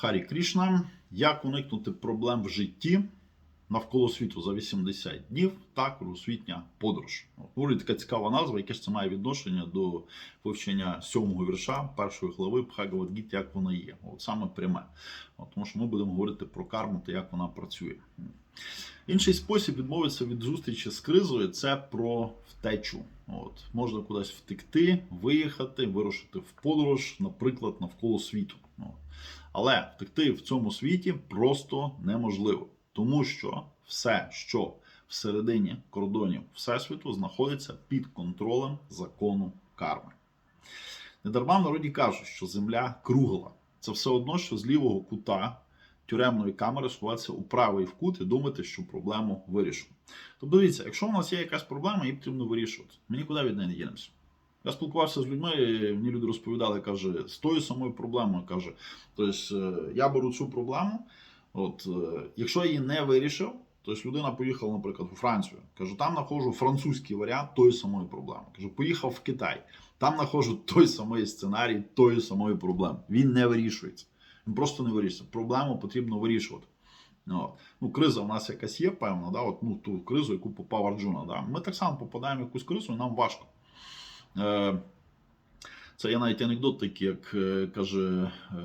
Харі Крішна. Як уникнути проблем в житті навколо світу за 80 днів та кругосвітня подорож? Доволі така цікава назва, яке ж це має відношення до вивчення сьомого вірша першої глави Бхагавадгіти, як вона є. От саме пряме. От, тому що ми будемо говорити про карму та як вона працює. Інший спосіб відмовитися від зустрічі з кризою це про втечу. От можна кудись втекти, виїхати, вирушити в подорож, наприклад, навколо світу. От. Але втекти в цьому світі просто неможливо, тому що все, що всередині кордонів Всесвіту, знаходиться під контролем закону карми. Недарма в народі кажуть, що земля кругла. Це все одно, що з лівого кута тюремної камери сховатися у правий в кут і думати, що проблему вирішу. Тобто, дивіться, якщо у нас є якась проблема, її потрібно вирішувати. Ми нікуди від неї не дінемося. Я спілкувався з людьми, і мені люди розповідали, каже, з тою самою проблемою. каже, тобто е, я беру цю проблему, от е, якщо я її не вирішив, тобто людина поїхала, наприклад, у Францію. Кажу, там знаходжу французький варіант тої самої проблеми. Кажу, поїхав в Китай, там знаходжу той самий сценарій тої самої проблеми. Він не вирішується. Він просто не вирішується. Проблему потрібно вирішувати. От. Ну, криза в нас якась є, певна, да? От, ну, ту кризу, яку попав Арджуна. Да? Ми так само попадаємо в якусь кризу, і нам важко. Е, Це є навіть анекдот такий, як е, каже, е,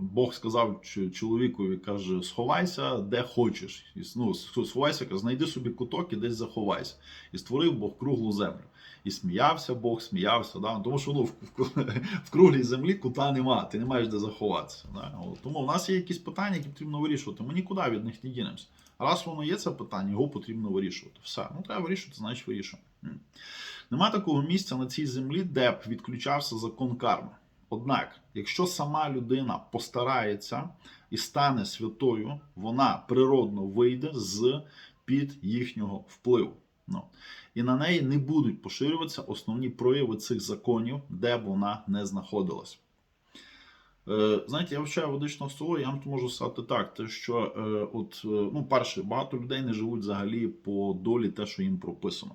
Бог сказав чоловікові, каже, сховайся де хочеш. І, Ну, сховайся, каже, знайди собі куток і десь заховайся. І створив Бог круглу землю. І сміявся Бог, сміявся. Да? Тому що ну, в, в, в круглій землі кута нема, ти не маєш де заховатися. Да? Тому в нас є якісь питання, які потрібно вирішувати. Ми нікуди від них не дінемося. Раз воно є це питання, його потрібно вирішувати. Все, ну треба вирішувати, значить вирішуємо. Нема такого місця на цій землі, де б відключався закон карми. Однак, якщо сама людина постарається і стане святою, вона природно вийде з під їхнього впливу. Ну. І на неї не будуть поширюватися основні прояви цих законів, де б вона не знаходилась. Е, Знаєте, я вивчаю ведичну астрологію, я вам можу сказати так, те, що е, от, е, ну, перше, багато людей не живуть взагалі по долі те, що їм прописано.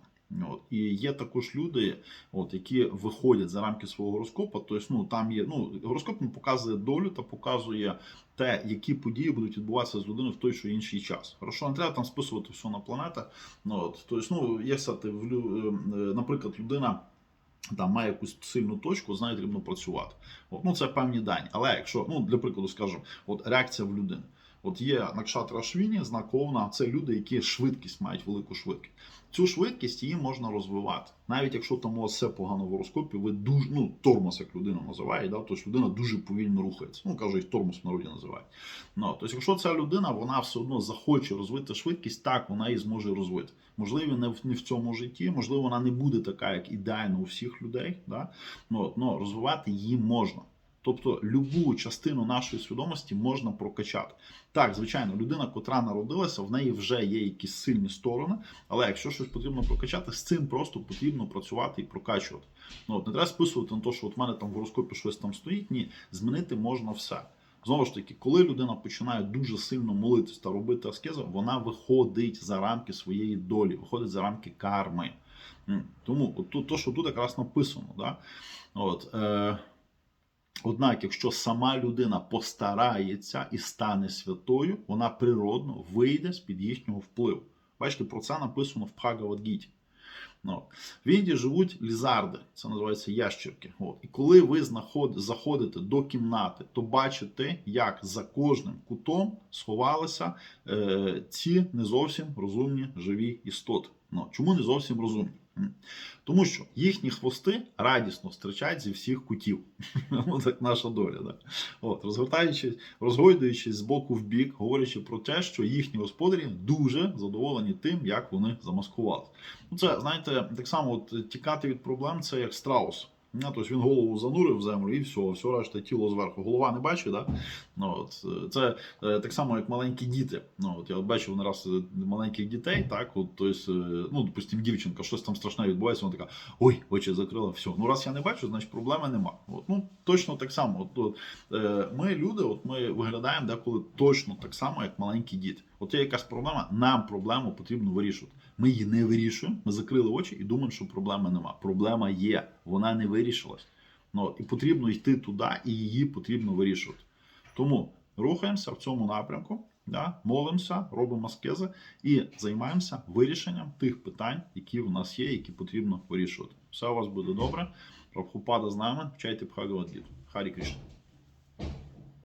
От. І є також люди, от, які виходять за рамки свого гороскопа. Тобто, ну, там є, ну, гороскоп не показує долю та показує те, які події будуть відбуватися з людиною в той чи інший час. Хорошо, не треба там списувати все на планетах. Ну, от, тобто, ну, є лю- е, е, наприклад, людина там має якусь сильну точку, з нею потрібно працювати. От, ну, це певні дані. Але якщо, ну, для прикладу, скажемо, от реакція в людини. От є Накшатра Швіні, знак Овна, це люди, які швидкість мають велику швидкість. Цю швидкість її можна розвивати. Навіть якщо там у вас все погано в гороскопі, ви дуже ну, тормоз, як людина називає, да? тобто людина дуже повільно рухається. Ну, кажуть, їх тормоз в народі називають. Ну, тобто, якщо ця людина вона все одно захоче розвити швидкість, так вона її зможе розвити. Можливо, не в, не в цьому житті, можливо, вона не буде така, як ідеально у всіх людей. Да? Ну, от, но розвивати її можна. Тобто любу частину нашої свідомості можна прокачати. Так, звичайно, людина, котра народилася, в неї вже є якісь сильні сторони, але якщо щось потрібно прокачати, з цим просто потрібно працювати і прокачувати. Ну, от, не треба списувати на те, що от в мене там в гороскопі щось там стоїть. Ні, змінити можна все. Знову ж таки, коли людина починає дуже сильно молитись та робити аскезу, вона виходить за рамки своєї долі, виходить за рамки карми. Тому от, то, що тут якраз написано, да? От, е, Однак, якщо сама людина постарається і стане святою, вона природно вийде з під їхнього впливу. Бачите, про це написано в Бхагавадгіті. Ну, в Індії живуть лізарди, це називається ящерки. От. І коли ви знаход... заходите до кімнати, то бачите, як за кожним кутом сховалися е, ці не зовсім розумні живі істоти. Ну, чому не зовсім розумні? Тому що їхні хвости радісно зустрічають зі всіх кутів. Ну, так наша доля. Да? От, розгортаючись, розгойдуючись з боку в бік, говорячи про те, що їхні господарі дуже задоволені тим, як вони замаскувалися. Ну, це, знаєте, так само от, тікати від проблем це як страус. Ну, тобто він голову занурив в землю і все, все решта тіло зверху. Голова не бачить, да? ну, от, е, це е, так само, як маленькі діти. Ну, от, я от бачив не раз е, маленьких дітей, так, от, тобто, ну, допустим, дівчинка, щось там страшне відбувається, вона така, ой, очі закрила, все. Ну, раз я не бачу, значить проблеми нема. От, ну, точно так само. От, от, ми люди, от ми виглядаємо деколи точно так само, як маленькі діти. От є якась проблема, нам проблему потрібно вирішувати. Ми її не вирішуємо, ми закрили очі і думаємо, що проблеми нема. Проблема є, вона не вирішилась. Ну, і потрібно йти туди, і її потрібно вирішувати. Тому рухаємося в цьому напрямку, да? молимося, робимо аскези і займаємося вирішенням тих питань, які в нас є, які потрібно вирішувати. Все у вас буде добре. Прабхупада з нами, вчайте Бхагавадгіту. Харі Кришна.